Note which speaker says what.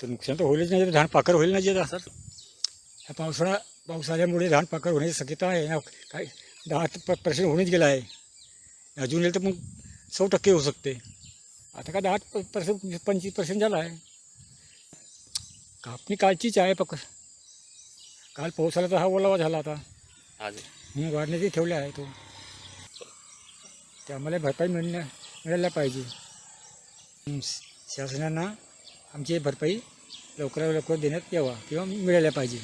Speaker 1: तर नुकसान तर होईलच नाही धान पाकर होईल नाही आता
Speaker 2: सर.
Speaker 1: ह्या पावसाळा पाऊस आल्यामुळे धान पाकर होण्याची शक्यता आहे. काय दहा पर्सेंट होणीच गेला आहे. अजून येईल तर मग सौ टक्के होऊ शकते. आता का दहा पर्सेंट पंचवीस पर्सेंट झाला आहे. कापणी कालचीच आहे पक काल पाऊस आला तर हा ओलावा झाला आता वाढण्याची ठेवले आहे तो. ते आम्हाला भरपाई मिळण्या मिळायला पाहिजे. हं, शासनानं आमची भरपाई लवकरात लवकर देण्यात यावा किंवा मिळायला पाहिजे.